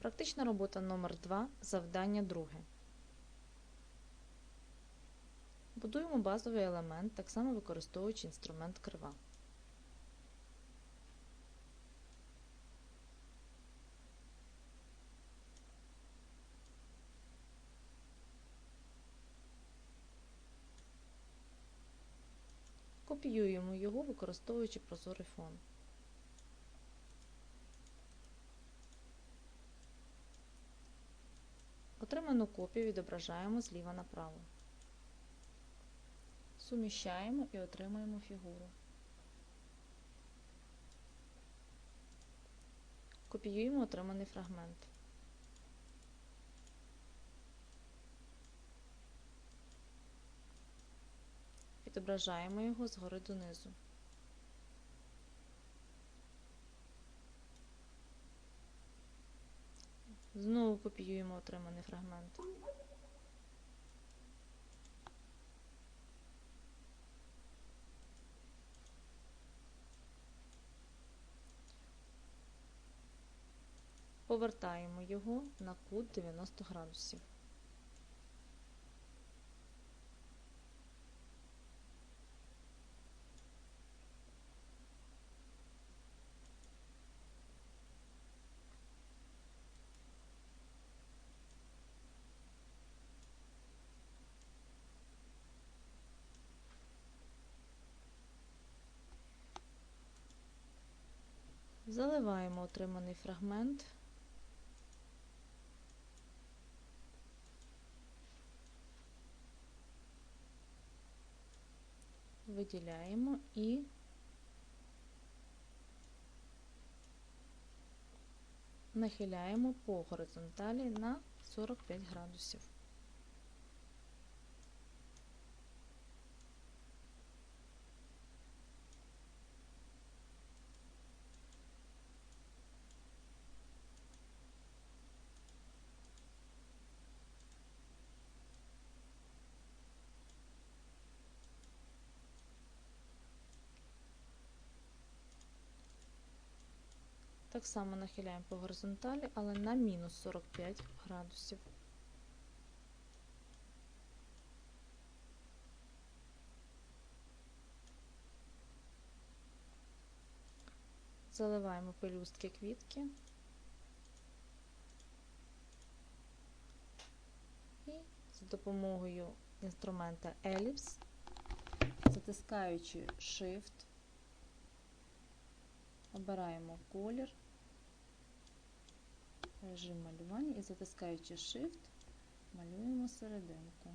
Практична робота номер 2 Завдання друге. Будуємо базовий елемент, так само використовуючи інструмент крива. Копіюємо його, використовуючи прозорий фон. Отриману копію відображаємо зліва направо. Суміщаємо і отримаємо фігуру. Копіюємо отриманий фрагмент. Відображаємо його згори донизу. Знову копіюємо отриманий фрагмент. Повертаємо його на кут 90 градусів. Заливаємо отриманий фрагмент. Виділяємо і нахиляємо по горизонталі на 45 градусів. Так само нахиляємо по горизонталі, але на мінус 45 градусів. Заливаємо пелюстки квітки і за допомогою інструмента Ellipse, затискаючи Shift, обираємо колір, режим малювання і затискаючи Shift, малюємо серединку.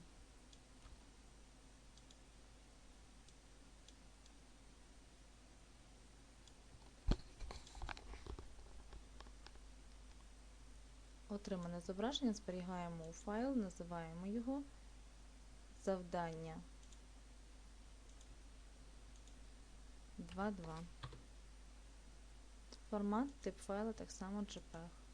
Отримане зображення зберігаємо у файл, називаємо його завдання 2.2. Формат тип файла так само JPEG.